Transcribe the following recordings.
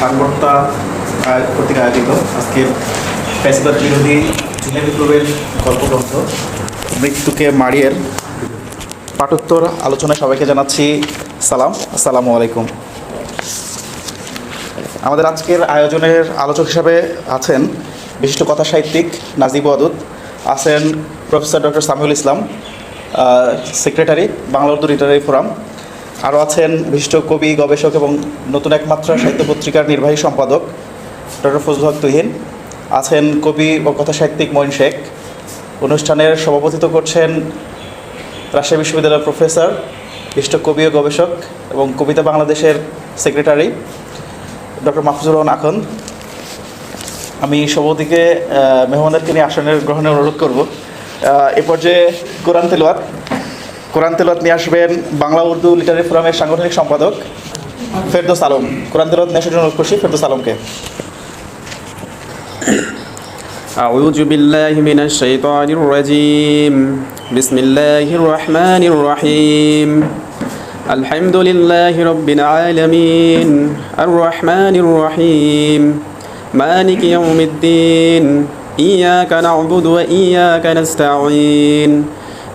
সাংবার্তা কর্তৃক আয়োজিত আজকের ফ্যাসিবাদ বিরোধী জুলাই বিপ্লবের গল্পগ্রন্থ, মৃত্যুকে মারিয়ের পাঠোত্তর আলোচনায় সবাইকে জানাচ্ছি সালাম, আসসালামু আলাইকুম। আমাদের আজকের আয়োজনের আলোচক হিসাবে আছেন বিশিষ্ট কথা সাহিত্যিক নাজিব ওয়াদুদ আছেন professor doctor Samiul Islam secretary Bangla Urdu literary forum আরও আছেন বিশিষ্ট কবি, গবেষক এবং নতুন একমাত্র সাহিত্য পত্রিকার নির্বাহী সম্পাদক ডক্টর ফজল হক তুহিন। আছেন কবি ও কথা সাহিত্যিক মঈন শেখ। অনুষ্ঠানের সভাপতিত্ব করছেন রাজশাহী বিশ্ববিদ্যালয়ের প্রফেসর, বিশিষ্ট কবি ও গবেষক এবং কবিতা বাংলাদেশের সেক্রেটারি ডক্টর মাহফুজুর রহমান আখন আমি সভাপতিকে মেহমানদেরকে নিয়ে আসনের গ্রহণের অনুরোধ করব। এ পর্যায়ে কোরআন তেলোয়াত কোরআন তেলোয়াত নিয়ে আসবেন বাংলা উর্দু লিটারি ফোরামের সাংগঠনিক সম্পাদক ফেরদোস আলম কোরআন তেলোয়াত নিয়ে আসার জন্য অনুরোধ করছি ফেরদোস আলমকে أعوذ بالله من الشيطان الرجيم بسم الله الرحمن الرحيم الحمد لله رب العالمين الرحمن الرحيم مالك يوم الدين إياك نعبد وإياك نستعين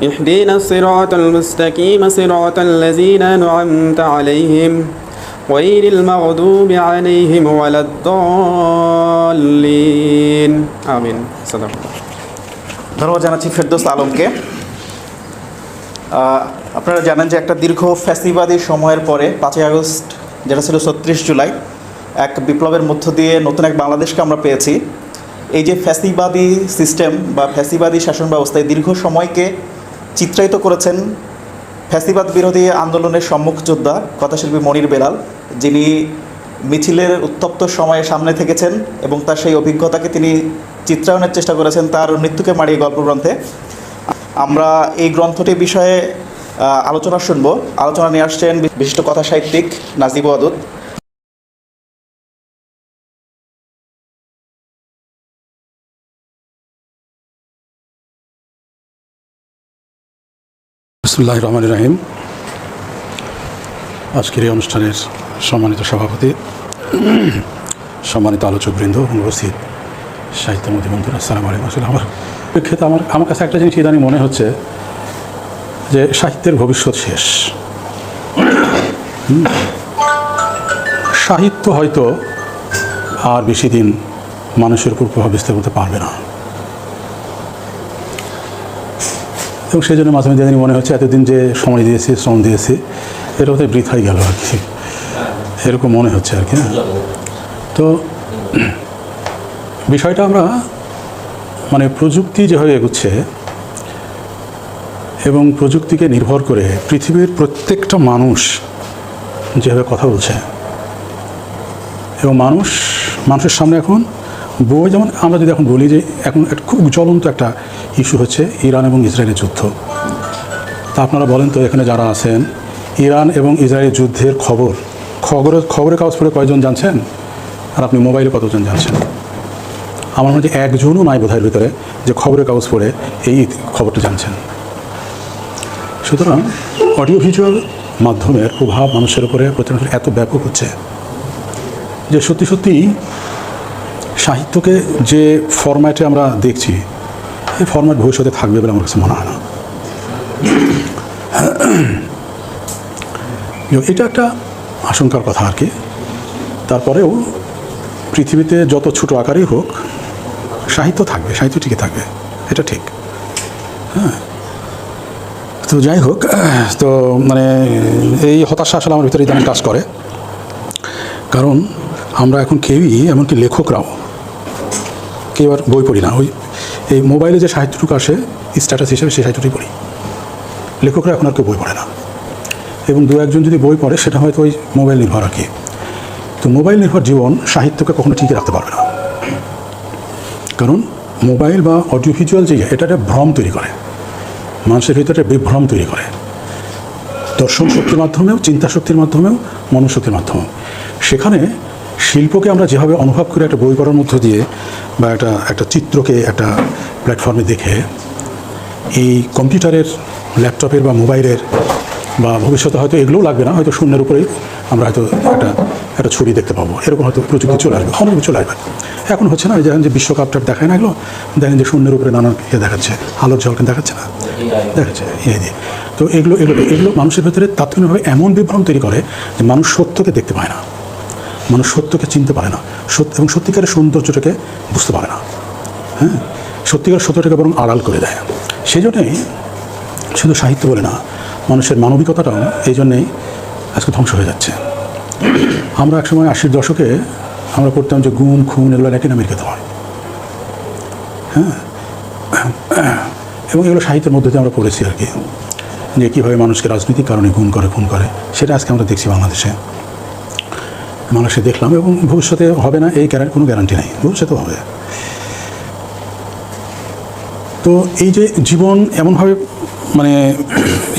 اهدنا الصراط المستقيم صراط الذين أنعمت عليهم غير المغضوب عليهم ولا الضالين آمين صدق الله ধন্যবাদ জানাচ্ছি ফেরদোস আলমকে আহ, আপনারা জানেন যে একটা দীর্ঘ ফ্যাসিবাদী সময়ের পরে পাঁচই আগস্ট যেটা ছিল ছত্রিশ জুলাই এক বিপ্লবের মধ্য দিয়ে নতুন এক বাংলাদেশকে আমরা পেয়েছি এই যে ফ্যাসিবাদী সিস্টেম বা ফ্যাসিবাদী শাসন ব্যবস্থায় দীর্ঘ সময়কে চিত্রায়িত করেছেন ফ্যাসিবাদ বিরোধী আন্দোলনের সম্মুখ যোদ্ধা, কথাশিল্পী মনির বেলাল, যিনি মিছিলের উত্তপ্ত সময়ে সামনে থেকেছেন এবং তার সেই অভিজ্ঞতাকে তিনি চিত্রায়নের চেষ্টা করেছেন তার মৃত্যুকে মারিয়ে গল্পগ্রন্থে আমরা এই গ্রন্থটির বিষয়ে আলোচনা শুনব। আলোচনা নিয়ে আসছেন বিশিষ্ট কথা সাহিত্যিক নাজিব আদুদ বিসমুল্লাহ রহমান রাহিম। আজকের এই অনুষ্ঠানের সম্মানিত সভাপতি, সম্মানিত আলোচকবৃন্দ উপস্থিত সাহিত্যমন্ত্রী বন্ধুরা, আসসালামু আলাইকুম। আসলে আমার ক্ষেত্রে আমার আমার কাছে একটা জিনিস ইদানিং মনে হচ্ছে যে সাহিত্যের ভবিষ্যৎ শেষ। সাহিত্য হয়তো আর বেশি দিন মানুষের উপর প্রভাব বিস্তার করতে পারবে না। এবং সেই জন্য মাঝে মাঝে মনে হচ্ছে এতদিন যে সময় দিয়েছি, শ্রম দিয়েছি এটা হতে বৃথাই গেল আর কি। এরকম মনে হচ্ছে আর কি তো বিষয়টা আমরা মানে প্রযুক্তি যেভাবে এগুচ্ছে এবং প্রযুক্তিকে নির্ভর করে পৃথিবীর প্রত্যেকটা মানুষ যেভাবে কথা বলছে, এবং মানুষ, মানুষের সামনে এখন বই যেমন আমরা যদি এখন বলি যে এখন একটা খুব জ্বলন্ত একটা ইস্যু হচ্ছে ইরান এবং ইসরায়েলের যুদ্ধ। তা আপনারা বলেন তো এখানে যারা আছেন, ইরান এবং ইসরায়েলের যুদ্ধের খবর, খবরের খবরের কাগজ পড়ে কয়জন জানছেন? আর আপনি মোবাইলে কতজন জানছেন? আমার মনে যে একজনও নাই বোধহয় ভিতরে যে খবরের কাগজ পড়ে এই খবরটা জানছেন। সুতরাং অডিও ভিজুয়াল মাধ্যমের প্রভাব মানুষের উপরে প্রচার এত ব্যাপক হচ্ছে যে সত্যি সত্যিই সাহিত্যকে যে ফরম্যাটে আমরা দেখছি, এই ফরম্যাট ভবিষ্যতে থাকবে বলে আমার কাছে মনে হয় না। এটা একটা আশঙ্কার কথা আর কি। তারপরেও পৃথিবীতে যত ছোট আকারেই হোক, সাহিত্য থাকবে, সাহিত্য টিকে থাকবে, এটা ঠিক। হ্যাঁ। তো যাই হোক, তো মানে এই হতাশা আসলে আমার ভিতরে ইদানিং কাজ করে। কারণ আমরা এখন কেউই, এমনকি লেখকরাও কেউ আর বই পড়ি না। ওই এই মোবাইলে যে সাহিত্যটুকু আসে স্ট্যাটাস হিসেবে সেই সাহিত্যটি পড়ি। লেখকরা এখন আর কেউ বই পড়ে না। এবং দু একজন যদি বই পড়ে, সেটা হয়তো ওই মোবাইল নির্ভর আর কি তো মোবাইল নির্ভর জীবন সাহিত্যকে কখনো টিকে রাখতে পারবে না। কারণ মোবাইল বা অডিও ভিজুয়াল যে এটা একটা ভ্রম তৈরি করে। মানুষের ভিতরে একটা বিভ্রম তৈরি করে। দর্শন শক্তির মাধ্যমেও, চিন্তা শক্তির মাধ্যমেও, মনশক্তির মাধ্যমেও। সেখানে শিল্পকে আমরা যেভাবে অনুভব করি একটা বই করার মধ্য দিয়ে বা একটা একটা চিত্রকে একটা প্ল্যাটফর্মে দেখে, এই কম্পিউটারের ল্যাপটপের বা মোবাইলের বা ভবিষ্যতে হয়তো এগুলোও লাগবে না, হয়তো শূন্যের উপরেই আমরা হয়তো একটা একটা ছবি দেখতে পাবো। এরকম হয়তো প্রযুক্তি চলে আসবে, অনেক চলে আসবে এখন হচ্ছে না দেখেন যে বিশ্বকাপটা দেখায় না এগুলো, দেখেন যে শূন্যের উপরে নানান ইয়ে দেখাচ্ছে, আলোর ঝলকে দেখাচ্ছে না, দেখাচ্ছে ইয়ে দিয়ে। তো এগুলো এগুলো এগুলো মানুষের ভেতরে তাৎক্ষণিকভাবে এমন বিভ্রম তৈরি করে যে মানুষ সত্যকে দেখতে পায় না। মানুষ সত্যকে চিনতে পারে না। সত্য এবং সত্যিকারের সৌন্দর্যটাকে বুঝতে পারে না। হ্যাঁ? সত্যিকার সত্যটাকে বরং আড়াল করে দেয়। সেই জন্যেই শুধু সাহিত্য বলে না, মানুষের মানবিকতাটাও এই জন্যেই আজকে ধ্বংস হয়ে যাচ্ছে। আমরা একসময় আশির দশকে আমরা করতাম যে গুম খুন এগুলো ল্যাটিন আমেরিকাতে হয়। হ্যাঁ? এবং এগুলো সাহিত্যের মধ্যে দিয়ে আমরা পড়েছি আর কি। যে কীভাবে মানুষকে রাজনৈতিক কারণে গুম করে, খুন করে, সেটা আজকে আমরা দেখছি বাংলাদেশে। মানুষে দেখলাম এবং ভবিষ্যতে হবে না, এই গ্যারান্টি কোনো গ্যারান্টি নেই। ভবিষ্যতে হবে। তো এই যে জীবন এমনভাবে মানে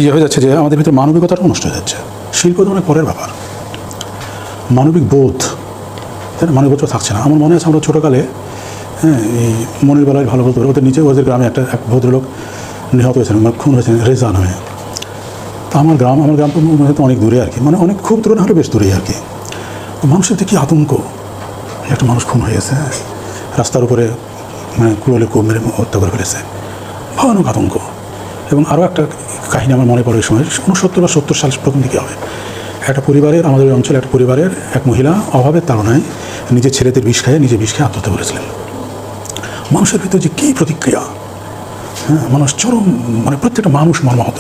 ইয়ে হয়ে যাচ্ছে যে আমাদের ভিতরে মানবিকতাটাও নষ্ট হয়ে যাচ্ছে। শিল্প তো অনেক পরের ব্যাপার। মানবিক বোধ, তাই মানবিকতা থাকছে না। আমার মনে আছে আমরা ছোটোকালে হ্যাঁ এই মনের বেলায় ভালো বলতে, ওদের নিচে ওদের গ্রামে একটা, এক ভদ্রলোক নিহত হয়েছেন মানে খুন হয়েছেন, রেজা নামে। তো আমার গ্রাম আমার গ্রাম তো অনেক দূরে আর কি। মানে অনেক, খুব দূরে না হলে বেশ দূরেই আর কি। মানুষের দেখি আতঙ্ক। একটা মানুষ খুন হয়েছে রাস্তার উপরে মানে কুড়লে কুপ মেরে হত্যা করে ফেলেছে। ভয়ানক আতঙ্ক। এবং আরও একটা কাহিনী আমার মনে পড়ে সময় উনসত্তর বা সত্তর সাল প্রথম দিকে হবে। একটা পরিবারের, আমাদের অঞ্চলে একটা পরিবারের এক মহিলা অভাবের তাড়নায় নিজের ছেলেদের বিষ খায় নিজে বিষ খেয়ে আত্মহত্যা করেছিলেন। মানুষের ভিতরে যে কী প্রতিক্রিয়া হ্যাঁ? মানুষ চরম মানে প্রত্যেকটা মানুষ মর্মাহত।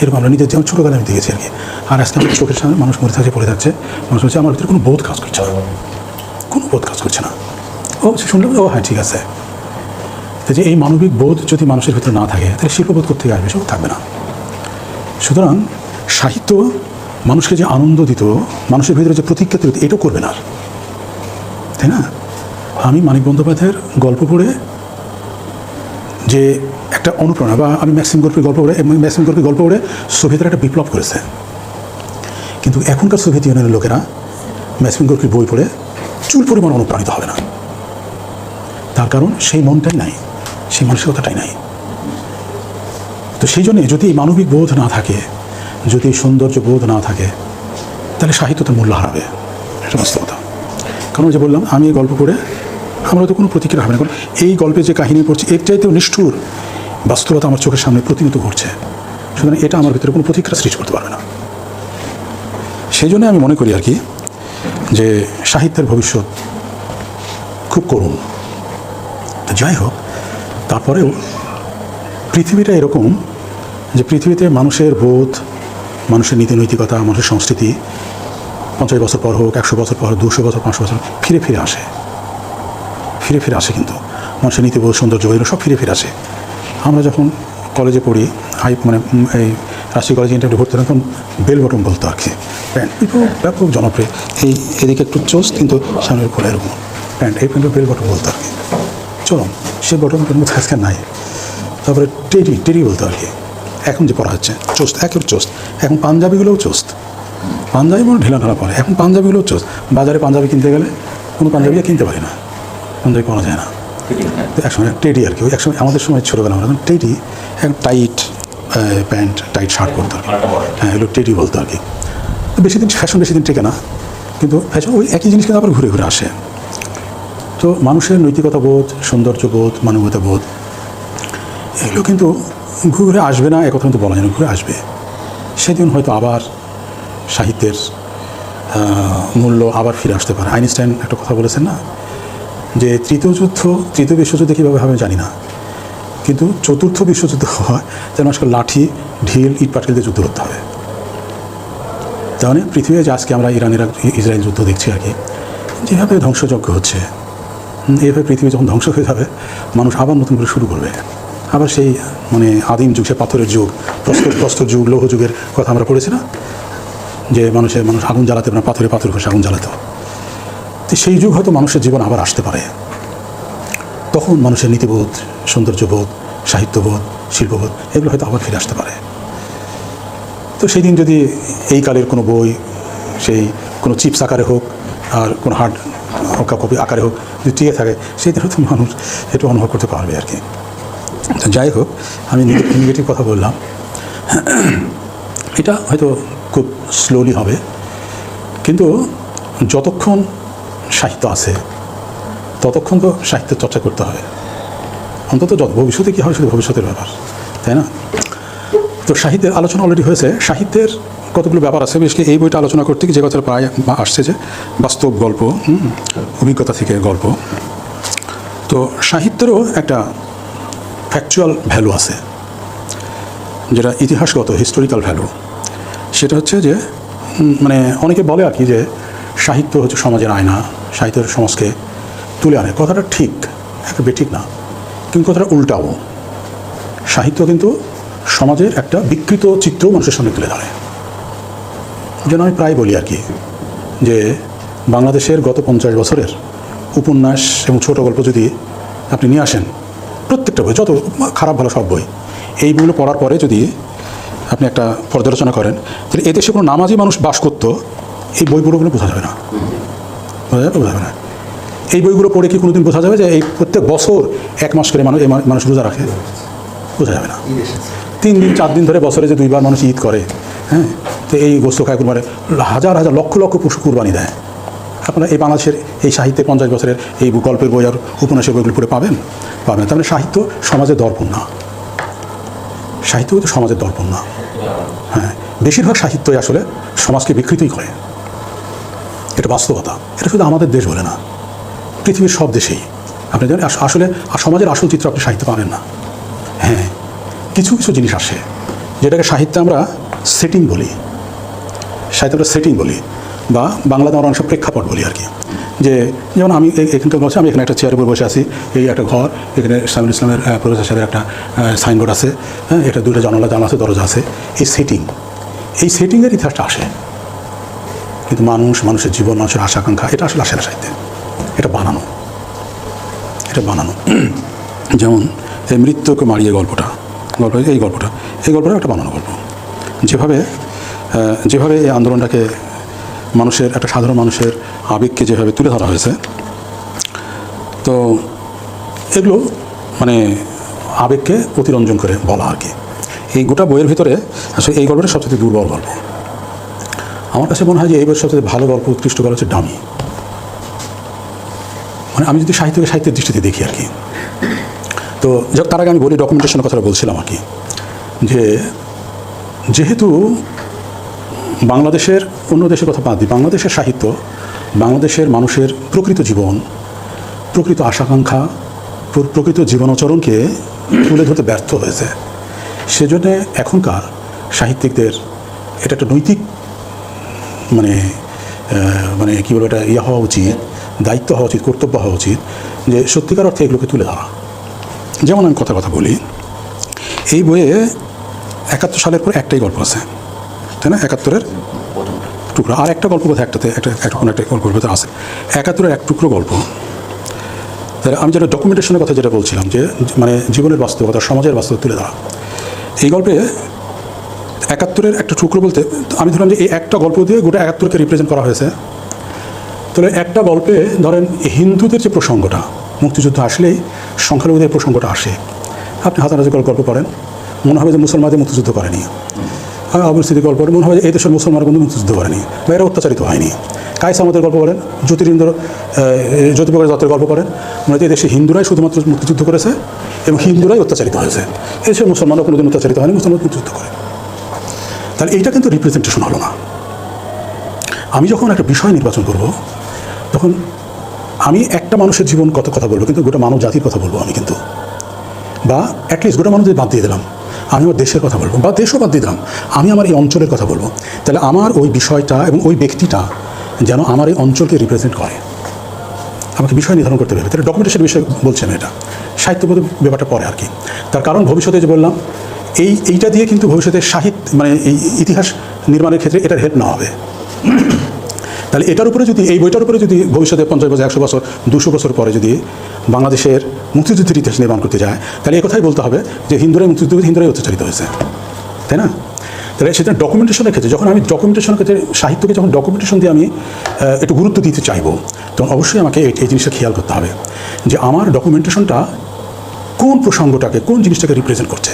এরকম আমরা নিজের যেমন ছোটোবেলায় আমি দেখেছি আর কি। আর আজকে আমাদের চোখের সামনে মানুষ মরে থাকছে পড়ে যাচ্ছে। মানুষ বলছে, আমার ভিতরে কোনো বোধ কাজ করছে না। কোনো বোধ কাজ করছে না। ও সে শুনলাম ও হ্যাঁ ঠিক আছে। যে এই মানবিক বোধ যদি মানুষের ভিতরে না থাকে, তাহলে শিল্পবোধ করতে আসবে? সব থাকবে না। সুতরাং সাহিত্য মানুষকে যে আনন্দ দিত, মানুষের ভিতরে যে প্রতিক্রিয়া তৈরি এটাও করবে না। তাই না? আমি মানিক বন্দ্যোপাধ্যায়ের গল্প পড়ে যে একটা অনুপ্রেরণা বা আমি ম্যাক্সিম গল্পের গল্প পড়ে ম্যাক্সিম গল্পের গল্প পড়ে সোভিয়েতরা একটা বিপ্লব করেছে। কিন্তু এখনকার সোভিয়েত ইউনিয়নের লোকেরা ম্যাক্সিম গল্পের বই পড়ে চুল পরিমাণ অনুপ্রাণিত হবে না। তার কারণ সেই মনটাই নাই, সেই মানসিকতাটাই নাই। তো সেই জন্যে যদি এই মানবিক বোধ না থাকে, যদি এই সৌন্দর্য বোধ না থাকে, তাহলে সাহিত্য তার মূল্য হারাবে। এটা বাস্তবতা। কারণ যে বললাম, আমি এই গল্প পড়ে আমরা তো কোনো প্রতিক্রিয়া হবে না। কারণ এই গল্পে যে কাহিনী পড়ছি, এর চাইতেও নিষ্ঠুর বাস্তবতা আমার চোখের সামনে প্রতিনিয়ত ঘটছে সুতরাং এটা আমার ভিতরে কোনো প্রতিক্রিয়া সৃষ্টি করতে পারবে না। সেই জন্য আমি মনে করি আর কি যে সাহিত্যের ভবিষ্যৎ খুব করুণ। যাই হোক, তারপরেও পৃথিবীটা এরকম যে পৃথিবীতে মানুষের বোধ, মানুষের নীতি নৈতিকতা, মানুষের সংস্কৃতি পঞ্চাশ বছর পর হোক, একশো বছর পর হোক, দুশো বছর, পাঁচশো বছর ফিরে ফিরে আসে। ফিরে ফিরে আসে কিন্তু। মানুষের নীতিবোধ সৌন্দর্য সব ফিরে ফিরে আসে। আমরা যখন কলেজে পড়ি, হাই মানে এই রাষ্ট্রীয় কলেজে ইন্টারভিউ ভর্তি তখন বেল বটম বলতো আর কি প্যান্ট ব্যাপক ব্যাপক জনপ্রিয়। এই এদিকে একটু চোস, কিন্তু সামনের পরে এরকম। প্যান্ট, এই প্যান্টে বেল বটম বলতো আর কি চলুন সে বটম কিন্তু আজকে নাই। তারপরে টেরি টেরি বলতো আর কি এখন যে পড়া হচ্ছে চোস্ত একের চোস্ত এখন পাঞ্জাবিগুলোও চোস্ত পাঞ্জাবি মনে ঢেলা ঢালা পরে এখন পাঞ্জাবিগুলোও চোস্ত বাজারে পাঞ্জাবি কিনতে গেলে কোনো পাঞ্জাবি কিনতে পারি না। পাঞ্জাবি পাওয়া যায় না। একসময় টেডি আর কি ওই একসময় আমাদের সময় ছোটোবেলা আমরা টেডি এক টাইট প্যান্ট টাইট শার্ট পরতো আর কি। হ্যাঁ এগুলো টেডি বলতো আর কি। বেশি দিন ফ্যাশন বেশি দিন টেকে না কিন্তু ফ্যাশন ওই একই জিনিস কিন্তু আবার ঘুরে ঘুরে আসে। তো মানুষের নৈতিকতা বোধ সৌন্দর্য বোধ মানবতা বোধ এগুলো কিন্তু ঘুরে আসবে না একথা কিন্তু বলা যায় না ঘুরে আসবে। সেদিন হয়তো আবার সাহিত্যের মূল্য আবার ফিরে আসতে পারে। আইনস্টাইন একটা কথা বলেছেন না? যে তৃতীয় যুদ্ধ তৃতীয় বিশ্বযুদ্ধে কীভাবে হবে জানি না। কিন্তু চতুর্থ বিশ্বযুদ্ধ হয় যেন মানুষকে লাঠি ঢিল ইট দিয়ে যুদ্ধ করতে হবে। তার মানে পৃথিবীতে যে আজকে আমরা ইরান ইরাক ইসরায়েল যুদ্ধ দেখছি আর কি যেভাবে ধ্বংসযজ্ঞ হচ্ছে হুম, এইভাবে পৃথিবী যখন ধ্বংস হয়ে যাবে মানুষ আবার নতুন করে শুরু করবে। আবার সেই মানে আদিম যুগ সে পাথরের যুগ প্রস্তর প্রস্তর যুগ লৌহ যুগের কথা আমরা পড়েছি না? যে মানুষের মানুষ আগুন জ্বালাতে পাথরে পাথর ঘষে আগুন জ্বালাতো। তো সেই যুগ হয়তো মানুষের জীবন আবার আসতে পারে। তখন মানুষের নীতিবোধ, সৌন্দর্যবোধ, সাহিত্যবোধ, শিল্পবোধ এগুলো হয়তো আবার ফিরে আসতে পারে। তো সেই দিন যদি এই কালের কোনো বই, সেই কোনো চিপস আকারে হোক আর কোনো হার্ড কপি আকারে হোক যদি টিকে থাকে, সেই দিন হয়তো মানুষ একটু অনুভব করতে পারবে আর কি। তো যাই হোক, আমি নেগেটিভ কথা বললাম। এটা হয়তো খুব স্লোলি হবে। কিন্তু যতক্ষণ সাহিত্য আছে। ততক্ষণ তো সাহিত্যের চর্চা করতে হবে অন্তত যত ভবিষ্যতে কী হয় শুধু ভবিষ্যতের ব্যাপার, তাই না? তো সাহিত্যের আলোচনা অলরেডি হয়েছে। সাহিত্যের কতগুলো ব্যাপার আছে? বেশ এই বইটা আলোচনা করতে গিয়ে যে কথাটা প্রায় আসছে যে বাস্তব গল্প অভিজ্ঞতা থেকে গল্প। তো সাহিত্যেরও একটা ফ্যাকচুয়াল ভ্যালু আছে, যেটা ইতিহাসগত হিস্টোরিক্যাল ভ্যালু সেটা হচ্ছে যে মানে অনেকে বলে আর কি যে সাহিত্য হচ্ছে সমাজের আয়না, সাহিত্যের সমাজকে তুলে আনে। কথাটা ঠিক, একেবারে ঠিক না, কিন্তু কথাটা উল্টাও। সাহিত্য কিন্তু সমাজের একটা বিকৃত চিত্র মানুষের সামনে তুলে ধরে। যেন আমি প্রায় বলি আর কি, যে বাংলাদেশের গত পঞ্চাশ বছরের উপন্যাস এবং ছোট গল্প যদি আপনি নিয়ে আসেন, প্রত্যেকটা বই, যত খারাপ ভালো সব বই, এই বইগুলো পড়ার পরে যদি আপনি একটা পর্যালোচনা করেন, তাহলে এদেশে কোনো নামাজি মানুষ বাস করতো এই বইগুলো বোঝা যাবে না। বোঝা যাবে বোঝা যাবে না। এই বইগুলো পড়ে কি কোনোদিন বোঝা যাবে যে এই প্রত্যেক বছর এক মাস করে মানুষ মানুষ রোজা রাখে? বোঝা যাবে না। তিন দিন, চার দিন ধরে বছরে যে দুইবার মানুষ ঈদ করে হ্যাঁ তো এই গোস্ত খায় কুরবানি, হাজার হাজার, লক্ষ লক্ষ পশু কুরবানি দেয়। আপনারা এই বাংলাদেশের এই সাহিত্যে পঞ্চাশ বছরের এই গল্পের বই আর উপন্যাসের বইগুলো পড়ে পাবেন? পাবেন। তার মানে সাহিত্য সমাজের দর্পণ না। সাহিত্য কিন্তু সমাজের দর্পণ না। হ্যাঁ বেশিরভাগ সাহিত্যই আসলে সমাজকে বিকৃতই করে। এটা বাস্তবতা। এটা শুধু আমাদের দেশ বলে না, পৃথিবীর সব দেশেই। আপনি জানেন, আস- আসলে সমাজের আসল চিত্র আপনি সাহিত্য পাবেন না। হ্যাঁ কিছু কিছু জিনিস আসে, যেটাকে সাহিত্যে আমরা সেটিং বলি। সাহিত্য আমরা সেটিং বলি, বা বাংলাতে আমরা অনেক প্রেক্ষাপট বলি আর কি। যে, যেমন আমি এখানকার বসে আমি এখানে একটা চেয়ারের উপর বসে আছি, এই একটা ঘর, এখানে সাইমুল ইসলামের প্রফেসর সাহেবের একটা সাইনবোর্ড আছে হ্যাঁ এটা দুটো জানালা জানলা আছে দরজা আছে, এই সেটিং এই সেটিংয়ের ইতিহাসটা আসে। কিন্তু মানুষ, মানুষের জীবন, মানুষের আশা আকাঙ্ক্ষা এটা আসলে আসে না সাহিত্যে এটা বানানো। এটা বানানো। যেমন এই মৃত্যুকে মারিয়ে গল্পটা, গল্প, এই গল্পটা এই গল্পটা একটা বানানো গল্প। যেভাবে যেভাবে এই আন্দোলনটাকে মানুষের, একটা সাধারণ মানুষের আবেগকে যেভাবে তুলে ধরা হয়েছে, তো এগুলো মানে আবেগকে অতিরঞ্জন করে বলা আর কি। এই গোটা বইয়ের ভিতরে আসলে এই গল্পটা সবচেয়ে দুর্বল গল্প। আমার কাছে মনে হয় যে এই বইয়ের সবচেয়ে ভালো গল্প উৎকৃষ্ট করা হচ্ছে ডামি মানে আমি যদি সাহিত্যকে সাহিত্যের দৃষ্টিতে দেখি আর কি। তো যাক, তার আগে আমি বলি ডকুমেন্টেশনের কথাটা বলছিলাম আর কি, যে যেহেতু বাংলাদেশের অন্য দেশের কথা বাদ দিই, বাংলাদেশের সাহিত্য, বাংলাদেশের মানুষের প্রকৃত জীবন, প্রকৃত আশাকাঙ্ক্ষা, প্র- প্রকৃত জীবনাচরণকে তুলে ধরতে ব্যর্থ হয়েছে। সেজন্য এখনকার সাহিত্যিকদের এটা একটা নৈতিক মানে মানে কী বলব এটা ইয়ে হওয়া উচিত, দায়িত্ব হওয়া উচিত, কর্তব্য হওয়া উচিত যে সত্যিকার অর্থে এগুলোকে তুলে ধরা। যেমন আমি কথা কথা বলি, এই বইয়ে একাত্তর সালের পর একটাই গল্প আছে, তাই না? একাত্তরের টুকরো। আর একটা গল্প বোধহয় একটাতে, একটা একটা একটা গল্পের ভেতরে আছে। একাত্তরের এক টুকরো গল্প। তাহলে আমি যেটা ডকুমেন্টেশনের কথা যেটা বলছিলাম যে মানে জীবনের বাস্তবতা, সমাজের বাস্তব তুলে ধরা। এই গল্পে একাত্তরের একটা টুকরো বলতে, আমি ধরলাম যে এই একটা গল্প দিয়ে গোটা একাত্তরকে রিপ্রেজেন্ট করা হয়েছে। তাহলে একটা গল্পে ধরেন হিন্দুদের যে প্রসঙ্গটা, মুক্তিযুদ্ধ আসলেই সংখ্যালঘুদের প্রসঙ্গটা আসে। আপনি হাজার হাজার গল্প পড়েন, মনে হবে যে মুসলমানদের মুক্তিযুদ্ধ করেনি। অবস্থিতি গল্প পড়েন মনে হয় যে এই দেশের মুসলমানরা কিন্তু মুক্তিযুদ্ধ করেনি, বা এরা অত্যাচারিত হয়নি। কায়সা আমাদের গল্প পড়েন, জ্যোতিরিন্দ্র জ্যোতিপ্রকাশ দত্তের গল্প পড়েন, মনে হয় এই দেশে হিন্দুরাই শুধুমাত্র মুক্তিযুদ্ধ করেছে এবং হিন্দুরাই অত্যাচারিত হয়েছে। এদেশের মুসলমানরা কোনোদিন অত্যাচারিত হয়নি মুসলমান মুক্তিযুদ্ধ করে তাহলে এইটা কিন্তু রিপ্রেজেন্টেশন হলো না। আমি যখন একটা বিষয় নির্বাচন করব, তখন আমি একটা মানুষের জীবন কত কথা বলব, কিন্তু গোটা মানব জাতির কথা বলব আমি কিন্তু। বা অ্যাটলিস্ট গোটা মানুষদের বাদ দিয়ে দিলাম। আমি আমার দেশের কথা বলব, বা দেশও বাদ দিয়ে দিলাম। আমি আমার এই অঞ্চলের কথা বলব। তাহলে আমার ওই বিষয়টা এবং ওই ব্যক্তিটা যেন আমার এই অঞ্চলকে রিপ্রেজেন্ট করে। আমাকে বিষয় নির্ধারণ করতে হবে। তাহলে ডকুমেন্টেশন বিষয় বলছেন এটা। সাহিত্যবোধ ব্যাপারটা পরে আর কি। তার কারণ ভবিষ্যতে যে বললাম এই, এইটা দিয়ে কিন্তু ভবিষ্যতে সাহিত্য মানে এই ইতিহাস নির্মাণের ক্ষেত্রে এটার হেল্প না হবে। তাহলে এটার উপরে যদি, এই বইটার উপরে যদি ভবিষ্যতে পঞ্চাশ বছর, একশো বছর, দুশো বছর পরে যদি বাংলাদেশের মুক্তিযুদ্ধের ইতিহাস নির্মাণ করতে যায়, তাহলে এই কথাই বলতে হবে যে হিন্দুরাই মুক্তিযুদ্ধ, হিন্দুরাই অত্যাচারিত হয়েছে। তাই না? তাহলে সেটা ডকুমেন্টেশনের ক্ষেত্রে, যখন আমি ডকুমেন্টেশনের ক্ষেত্রে, সাহিত্যকে যখন ডকুমেন্টেশন দিয়ে আমি একটু গুরুত্ব দিতে চাইব, তখন অবশ্যই আমাকে এই জিনিসটা খেয়াল করতে হবে যে আমার ডকুমেন্টেশনটা কোন প্রসঙ্গটাকে, কোন জিনিসটাকে রিপ্রেজেন্ট করছে।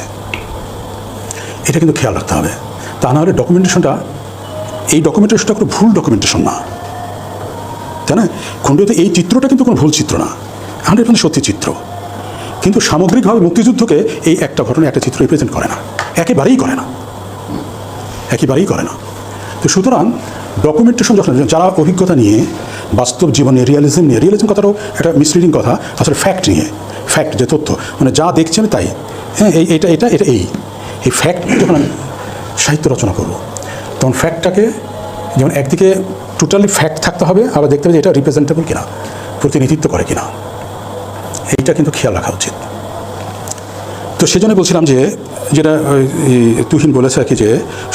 এটা কিন্তু খেয়াল রাখতে হবে। তা না হলে ডকুমেন্টেশনটা এই ডকুমেন্টেশনটা কোনো ভুল ডকুমেন্টেশন না। তাই না? খণ্ডিত এই চিত্রটা কিন্তু কোনো ভুল চিত্র না। হান্ড্রেড পার্সেন্ট সত্যি চিত্র। কিন্তু সামগ্রিকভাবে মুক্তিযুদ্ধকে এই একটা ঘটনা, একটা চিত্র রিপ্রেজেন্ট করে না। একেবারেই করে না। একেবারেই করে না। তো সুতরাং ডকুমেন্টেশন যখন, যারা অভিজ্ঞতা নিয়ে, বাস্তব জীবনে রিয়ালিজম নিয়ে রিয়ালিজম কথাটাও একটা মিসলিডিং কথা আসলে ফ্যাক্ট নিয়ে ফ্যাক্ট যে তথ্য মানে যা দেখছেন তাই। হ্যাঁ এই, এটা এটা এটা এই। এই ফ্যাক্ট যখন আমি সাহিত্য রচনা করব, তখন ফ্যাক্টটাকে যেমন একদিকে টোটালি ফ্যাক্ট থাকতে হবে, আবার দেখতে হবে যে এটা রিপ্রেজেন্টেবল কিনা, প্রতিনিধিত্ব করে কিনা। এইটা কিন্তু খেয়াল রাখা উচিত। তো সেজন্য বলছিলাম যে, যেটা তুহিন বলেছে আর কি যে,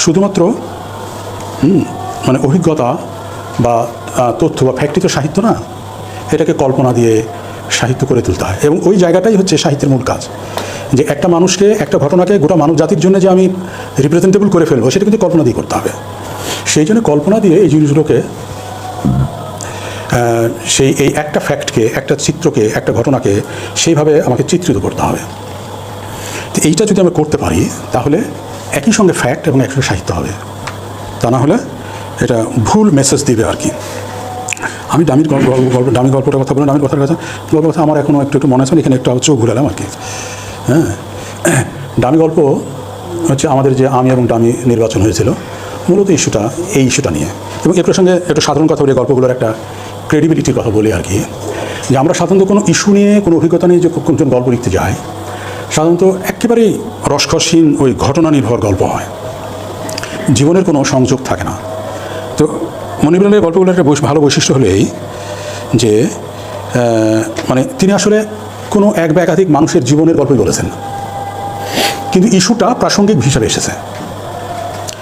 শুধুমাত্র মানে অভিজ্ঞতা বা তথ্য বা ফ্যাক্টরি তো সাহিত্য না, এটাকে কল্পনা দিয়ে সাহিত্য করে তুলতে হয়। এবং ওই জায়গাটাই হচ্ছে সাহিত্যের মূল কাজ। যে একটা মানুষকে, একটা ঘটনাকে গোটা মানব জাতির জন্য যে আমি রিপ্রেজেন্টেবল করে ফেলব, সেটা কিন্তু কল্পনা দিয়ে করতে হবে। সেই জন্য কল্পনা দিয়ে এই জিনিসগুলোকে সেই এই একটা ফ্যাক্টকে একটা চিত্রকে, একটা ঘটনাকে সেইভাবে আমাকে চিত্রিত করতে হবে। তো এইটা যদি আমরা করতে পারি, তাহলে একই সঙ্গে ফ্যাক্ট এবং একই সঙ্গে সাহিত্য হবে। তা না হলে এটা ভুল মেসেজ দিবে আর কি। আমি দামির গল্প গল্প দামি গল্পটার কথা বললাম, দামির কথার কথা গল্প কথা আমার এখনও একটু একটু মনে আছে এখানে একটা চোখ ঘুরালাম আর কি। হ্যাঁ? দামি গল্প হচ্ছে আমাদের যে আমি এবং দামি নির্বাচন হয়েছিল, মূলত ইস্যুটা এই ইস্যুটা নিয়ে। এবং এর প্রসঙ্গে একটু সাধারণ কথা বলি গল্পগুলোর একটা ক্রেডিবিলিটির কথা বলি আর কি। যে আমরা সাধারণত কোনো ইস্যু নিয়ে, কোনো অভিজ্ঞতা নিয়ে যে কোনজন গল্প লিখতে যাই, সাধারণত একেবারেই রসকসীন ওই ঘটনা নির্ভর গল্প হয়। জীবনের কোনো সংযোগ থাকে না। তো মনিবুলের গল্পগুলোর একটা ভালো বৈশিষ্ট্য হলো এই যে মানে তিনি আসলে কোনো এক বা একাধিক মানুষের জীবনের গল্পই বলেছেন। কিন্তু ইস্যুটা প্রাসঙ্গিক হিসাবে এসেছে।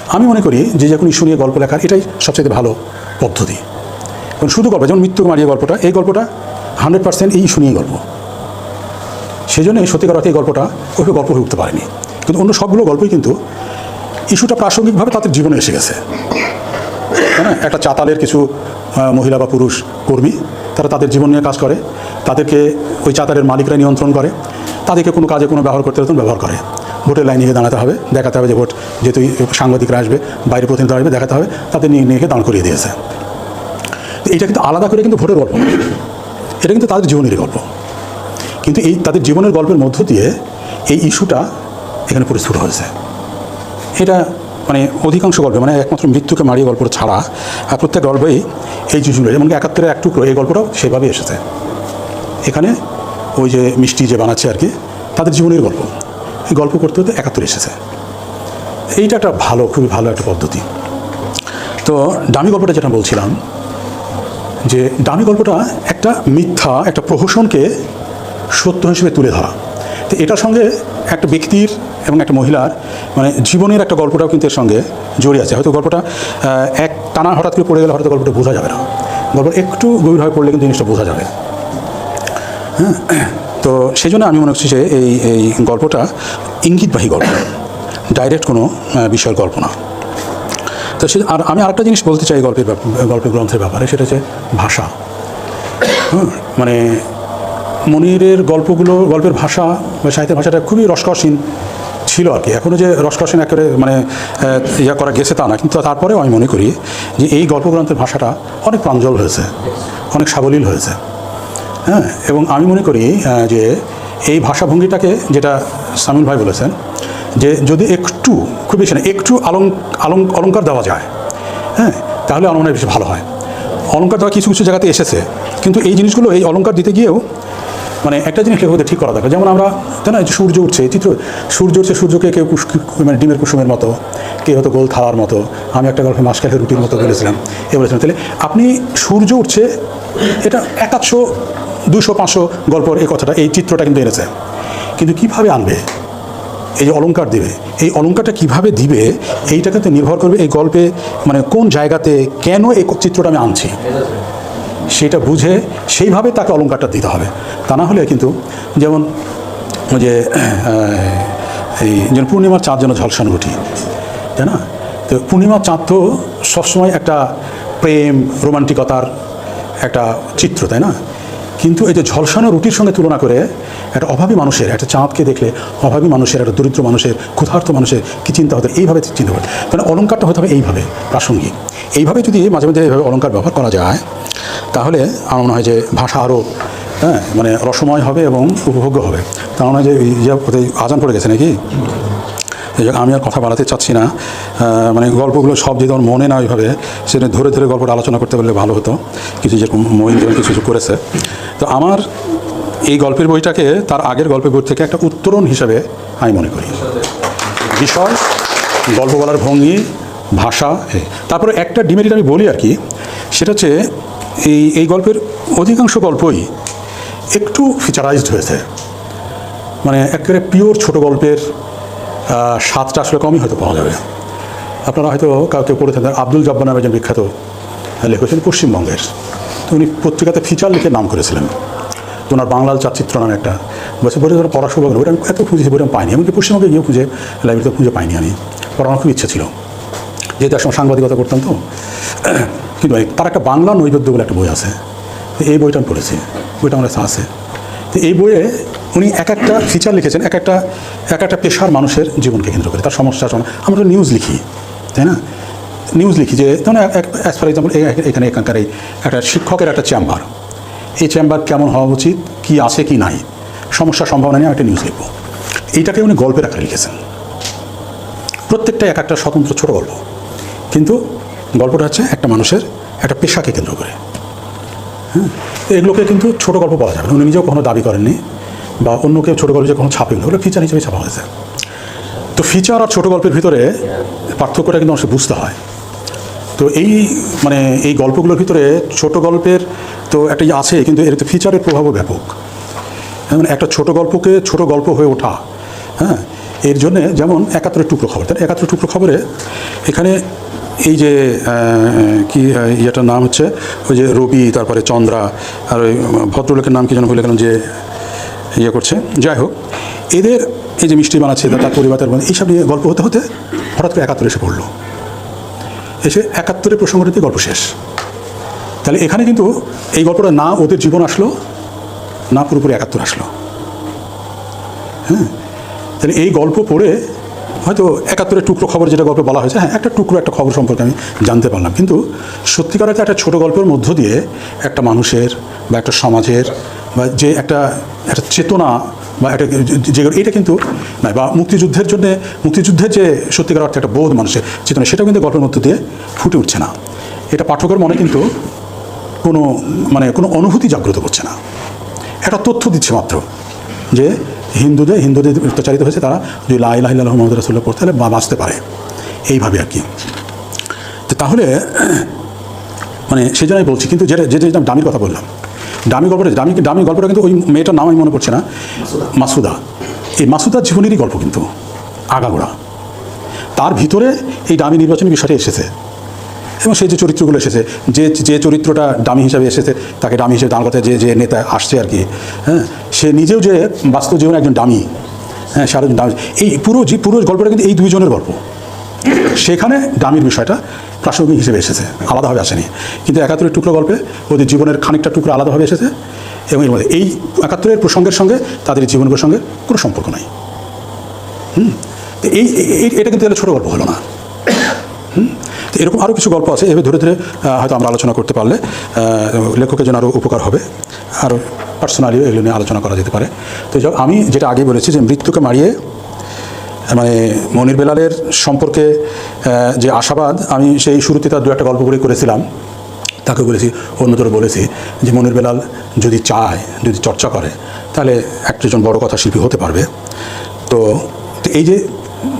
আমি মনে করি যে যখন ইস্যু নিয়ে গল্প লেখার এটাই সবচেয়ে ভালো পদ্ধতি। কারণ শুধু গল্প, যেমন মৃত্যু মারিয়ে গল্পটা, এই গল্পটা হান্ড্রেড পার্সেন্ট এই ইস্যু নিয়ে গল্প। সেই জন্য সত্যিকার অর্থে এই গল্পটা ওইভাবে গল্প হয়ে উঠতে পারেনি। কিন্তু অন্য সবগুলো গল্পই কিন্তু ইস্যুটা প্রাসঙ্গিকভাবে তাদের জীবনে এসে গেছে। না একটা চাতালের কিছু মহিলা বা পুরুষ কর্মী, তারা তাদের জীবন নিয়ে কাজ করে, তাদেরকে ওই চাতালের মালিকরা নিয়ন্ত্রণ করে, তাদেরকে কোনো কাজে কোনো ব্যবহার করতে হলে ব্যবহার করে। ভোটের লাইনে গিয়ে দাঁড়াতে হবে, দেখাতে হবে যে ভোট যেহেতু সাংবাদিকরা আসবে বাইরে প্রতিনিধি আসবে, দেখাতে হবে, তাদের নিয়ে নিয়ে দাঁড় করিয়ে দিয়েছে। এটা কিন্তু আলাদা করে কিন্তু ভোটের গল্প। এটা কিন্তু তাদের জীবনেরই গল্প। কিন্তু এই তাদের জীবনের গল্পের মধ্য দিয়ে এই ইস্যুটা এখানে পরিস্ফুট হয়েছে। এটা মানে অধিকাংশ গল্পে মানে একমাত্র মৃত্যুকে মারিয়ে গল্প ছাড়া প্রত্যেক গল্পেই এই জিনিসগুলো এমনকি একাত্তরের এক টুকরো এই গল্পটাও সেভাবেই এসেছে। এখানে ওই যে মিষ্টি যে বানাচ্ছে আর কি, তাদের জীবনের গল্প। এই গল্প করতে করতে একাত্তর এসেছে। এইটা একটা ভালো, খুবই ভালো একটা পদ্ধতি। তো ডামি গল্পটা যেটা বলছিলাম, যে ডামি গল্পটা একটা মিথ্যা, একটা প্রহসনকে সত্য হিসেবে তুলে ধরা। তো এটার সঙ্গে একটা ব্যক্তির এবং একটা মহিলার মানে জীবনের একটা গল্পটাও কিন্তু এর সঙ্গে জড়িয়ে আছে। হয়তো গল্পটা এক টানা হঠাৎ করে পড়ে গেলে হয়তো গল্পটা বোঝা যাবে না। গল্প একটু গভীরভাবে পড়লে কিন্তু জিনিসটা বোঝা যাবে। হ্যাঁ তো সেই জন্য আমি মনে করছি যে এই এই গল্পটা ইঙ্গিতবাহী গল্প। ডাইরেক্ট কোনো বিষয়ের গল্প না। তো সে, আর আমি আরেকটা জিনিস বলতে চাই গল্পের গল্পের গ্রন্থের ব্যাপারে, সেটা হচ্ছে ভাষা। হ্যাঁ মানে মনিরের গল্পগুলো, গল্পের ভাষা বা সাহিত্যের ভাষাটা খুবই রসকসীন ছিল আর কি। এখনও যে রসকসীন একেবারে মানে ইয়া করা গেছে তা না। কিন্তু তারপরেও আমি মনে করি যে এই গল্পগ্রন্থের ভাষাটা অনেক প্রাঞ্জল হয়েছে, অনেক সাবলীল হয়েছে। হ্যাঁ এবং আমি মনে করি যে এই ভাষাভঙ্গিটাকে যেটা সামিল ভাই বলেছেন, যে যদি একটু, খুব বেশি না, একটু আলং আলং অলঙ্কার দেওয়া যায় হ্যাঁ তাহলে আমার মনে হয় বেশি ভালো হয়। অলঙ্কার দেওয়া কিছু কিছু জায়গাতে এসেছে, কিন্তু এই জিনিসগুলো, এই অলঙ্কার দিতে গিয়েও মানে একটা জিনিস লেখকদের ঠিক করা দরকার। যেমন আমরা, তাই না সূর্য উঠছে চিত্র, সূর্য উঠছে সূর্যকে কেউ কুস- মানে ডিমের কুসুমের মতো, কেউ হয়তো গোল থালার মতো, আমি একটা গল্পে মাস মাসকালের রুটির মতো বলেছিলাম, এ বলেছিলাম। তাহলে আপনি সূর্য উঠছে, এটা একাশো দুশো, পাঁচশো গল্পর এই কথাটা, এই চিত্রটা কিন্তু এনেছে। কিন্তু কীভাবে আনবে? এই যে অলঙ্কার দিবে, এই অলঙ্কারটা কীভাবে দিবে এইটাকে কিন্তু নির্ভর করবে এই গল্পে মানে কোন জায়গাতে কেন এই চিত্রটা আমি আনছি। সেটা বুঝে সেইভাবে তাকে অলঙ্কারটা দিতে হবে। তা না হলে কিন্তু যেমন ওই যে এই যেন পূর্ণিমার চাঁদ যেন ঝলসান রুটি তাই না? তো পূর্ণিমার চাঁদ তো সবসময় একটা প্রেম, রোমান্টিকতার একটা চিত্র, তাই না? কিন্তু এই যে ঝলসানো রুটির সঙ্গে তুলনা করে একটা অভাবী মানুষের, একটা চাঁদকে দেখলে অভাবী মানুষের, একটা দরিদ্র মানুষের, ক্ষুধার্ত মানুষের কী চিন্তা হতে এইভাবে চিন্তা করে তাহলে অলঙ্কারটা হতে হবে এইভাবে, প্রাসঙ্গিক। এইভাবে যদি মাঝে মাঝে এইভাবে অলঙ্কার ব্যবহার করা যায় তাহলে আমার মনে হয় যে ভাষা আরও হ্যাঁ মানে রসময় হবে এবং উপভোগ্য হবে। তার মনে হয় যে যে আজান পড়ে গেছে নাকি? আমি আর কথা বাড়াতে চাচ্ছি না। মানে গল্পগুলো সব যদি আমার মনে না ওইভাবে সেটা ধরে ধরে গল্পটা আলোচনা করতে পারলে ভালো হতো। কিছু যেরকম মহিন কিছু কিছু করেছে। তো আমার এই গল্পের বইটাকে তার আগের গল্পের বই থেকে একটা উত্তরণ হিসাবে আমি মনে করি। বিষয়, গল্প বলার ভঙ্গি, ভাষা। তারপরে একটা ডিমেরিট আমি বলি আর কি, সেটা হচ্ছে এই এই গল্পের অধিকাংশ গল্পই একটু ফিচারাইজড হয়েছে। মানে একেবারে পিওর ছোট গল্পের স্বাদটা আসলে কমই হয়তো পাওয়া যাবে। আপনারা হয়তো কাউকে পড়ে থাকেন আব্দুল জব্বার নামে একজন বিখ্যাত লেখক ছিলেন পশ্চিমবঙ্গের। তো উনি পত্রিকাতে ফিচার লিখে নাম করেছিলেন। তো ওনার বাংলাল চাচিত্র নামে একটা বলছে বলে ধরো পড়া শুভ ওটা আমি এত খুঁজেছি বইটা আমি পাইনি। এমনকি পশ্চিমবঙ্গে গিয়েও খুঁজে, লাইব্রেরিতে খুঁজে পাইনি আমি। পড়ানোর খুব ইচ্ছে ছিল। যেহেতু একসময় সাংবাদিকতা করতাম তো। তার একটা বাংলা নৈবেদ্য বলে একটা বই আছে। এই বইটা আমি পড়েছি। বইটা আমার কাছে আছে। তো এই বইয়ে উনি এক একটা ফিচার লিখেছেন, এক একটা এক একটা পেশার মানুষের জীবনকে কেন্দ্র করে। তার সমস্যা সম- আমরা তো নিউজ লিখি, তাই না? নিউজ লিখি যে, ধরুন অ্যাজ ফর এক্সাম্পল এখানে এখানকার এই একটা শিক্ষকের একটা চেম্বার এই চেম্বার কেমন হওয়া উচিত, কি আছে কি নাই? সমস্যা সম্ভাবনা নিয়ে একটা নিউজ লিখব। এইটাকে উনি গল্পের আকারে লিখেছেন। প্রত্যেকটা এক একটা স্বতন্ত্র ছোট গল্প। কিন্তু গল্পটা হচ্ছে একটা মানুষের একটা পেশাকে কেন্দ্র করে। হ্যাঁ? এগুলোকে কিন্তু ছোট গল্প বলা যাবে উনি নিজেও কখনো দাবি করেননি বা অন্য কেউ ছোটো গল্প যে কখনো ছাপেনি ওগুলো ফিচার হিসেবে ছাপা হয়েছে। তো ফিচার আর ছোট গল্পের ভিতরে পার্থক্যটা কিন্তু অবশ্যই বুঝতে হয়। তো এই মানে এই গল্পগুলোর ভিতরে ছোট গল্পের তো একটা ইয়ে আছে, কিন্তু এর তো ফিচারের প্রভাবও ব্যাপক। যেমন একটা ছোট গল্পকে ছোট গল্প হয়ে ওঠা হ্যাঁ? এর জন্যে যেমন একাত্তরের টুকরো খবর। তাই একাত্তর টুকরো খবরে এখানে এই যে কি ইয়েটার নাম হচ্ছে, ওই যে রবি, তারপরে চন্দ্রা, আর ওই ভদ্রলোকের নাম কি যেন ভুলে গেলাম যে ইয়ে করছে। যাই হোক, এদের এই যে মিষ্টি বানাচ্ছে, তার পরিবার, তার এইসব নিয়ে গল্প হতে হতে হঠাৎ করে একাত্তর এসে পড়ল। এসে একাত্তরের প্রসঙ্গটিতে গল্প শেষ। তাহলে এখানে কিন্তু এই গল্পটা না ওদের জীবন আসলো, না পুরোপুরি একাত্তর আসলো। হ্যাঁ? তাহলে এই গল্প পড়ে হয়তো একাত্তরের টুকরো খবর যেটা গল্পে বলা হয়েছে হ্যাঁ একটা টুকরো, একটা খবর সম্পর্কে আমি জানতে পারলাম। কিন্তু সত্যিকার অর্থে একটা ছোট গল্পের মধ্য দিয়ে একটা মানুষের বা একটা সমাজের বা যে একটা একটা চেতনা বা একটা যে এটা কিন্তু নয় বা মুক্তিযুদ্ধের জন্য, মুক্তিযুদ্ধের যে সত্যিকার অর্থে একটা বোধ মানুষের চেতনা, সেটাও কিন্তু গল্পের মধ্য দিয়ে ফুটে উঠছে না। এটা পাঠকের মনে কিন্তু কোনো মানে কোনো অনুভূতি জাগ্রত করছে না। একটা তথ্য দিচ্ছে মাত্র যে হিন্দুদের হিন্দুদের অত্যাচারিত হয়েছে তারা যদি লাহ মোহাম্মদ রাসুল্লাহ পড়তে হলে বা বাঁচতে পারে। এইভাবে আর কি। তাহলে মানে সেই জন্যই বলছি, কিন্তু যেটা যে যেটা দামির কথা বললাম। দামি গল্পটা, দামি দামি গল্পটা কিন্তু ওই মেয়েটার নাম আমি মনে পড়ছে না। মাসুদা। এই মাসুদার জীবনেরই গল্প কিন্তু। আগাগোড়া। তার ভিতরে এই দামি নির্বাচনী বিষয়টা এসেছে। এবং সেই যে চরিত্রগুলো এসেছে, যে যে চরিত্রটা দামি হিসাবে এসেছে, তাকে ডামি হিসেবে দাঁড় করতে যে যে নেতা আসছে আর কি হ্যাঁ সে নিজেও যে বাস্তব জীবনে একজন ডামি হ্যাঁ সারা ডামি এই পুরো পুরো গল্পটা কিন্তু এই দুইজনের গল্প। সেখানে ডামির বিষয়টা প্রাসঙ্গিক হিসেবে এসেছে, আলাদাভাবে আসেনি। কিন্তু একাত্তরের টুকরো গল্পে ওদের জীবনের খানিকটা টুকরো আলাদাভাবে এসেছে এবং এর মধ্যে এই একাত্তরের প্রসঙ্গের সঙ্গে তাদের জীবনের সঙ্গে কোনো সম্পর্ক নাই। হুম? তো এই এটা কিন্তু ছোটো গল্প হলো না। হুম? তো এরকম আরও কিছু গল্প আছে, এভাবে ধরে ধরে হয়তো আমরা আলোচনা করতে পারলে লেখকের জন্য আরও উপকার হবে। আরও পার্সোনালিও এগুলো নিয়ে আলোচনা করা যেতে পারে। তো আমি যেটা আগে বলেছি যে মৃত্যুকে মারিয়ে মানে মনির বেলালের সম্পর্কে যে আশাবাদ, আমি সেই শুরুতে তার দু একটা গল্প করে করেছিলাম। তাকে বলেছি অন্যতর বলেছি যে মনির বেলাল যদি চায়, যদি চর্চা করে, তাহলে একজন বড় কথা শিল্পী হতে পারবে। তো তো এই যে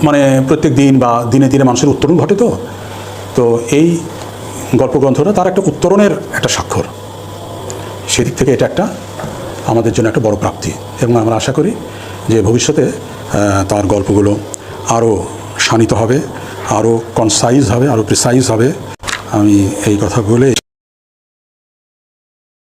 মানে প্রত্যেক দিন বা দিনে দিনে মানুষের উত্তরণ ঘটে তো তো এই গল্পগ্রন্থটা তার একটা উত্তরণের একটা স্বাক্ষর। সেদিক থেকে এটা একটা আমাদের জন্য একটা বড় প্রাপ্তি। এবং আমরা আশা করি যে ভবিষ্যতে তার গল্পগুলো আরও শানিত হবে, আরও কনসাইজ হবে, আরও প্রিসাইজ হবে। আমি এই কথা বলে